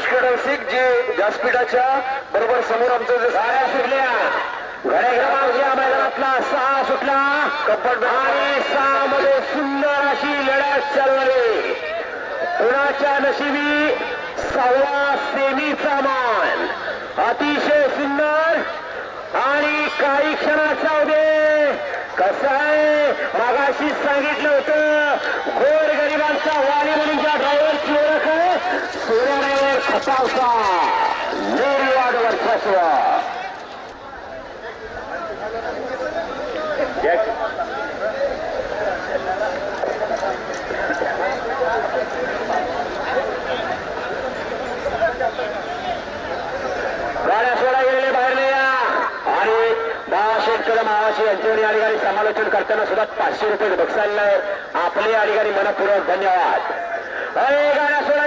पियुष कडसिक जे व्यासपीठाच्या बरोबर समोर आमचं जे साऱ्या सुटल्या. गाड्या या मैदानातला. सहा सुटला कपट आणि सहा मध्ये सुंदर अशी लढत चालवली. कुणाच्या नशिबी सहावा सेमीचा मान. अतिशय सुंदर आणि काही क्षणाचा उदे कसं आहे? मागाशी सांगितलं होतं. ड्रायव्हर खतावचा गाड्या सोडा गेलेले बाहेर नाही आणि बाळाशेठ कदम आवाशी यांच्यावर या ठिकाणी समालोचन करताना सुद्धा पाचशे रुपये बक्षाला आपले या ठिकाणी मनपूर्वक धन्यवाद. अरे गाड्या सोडा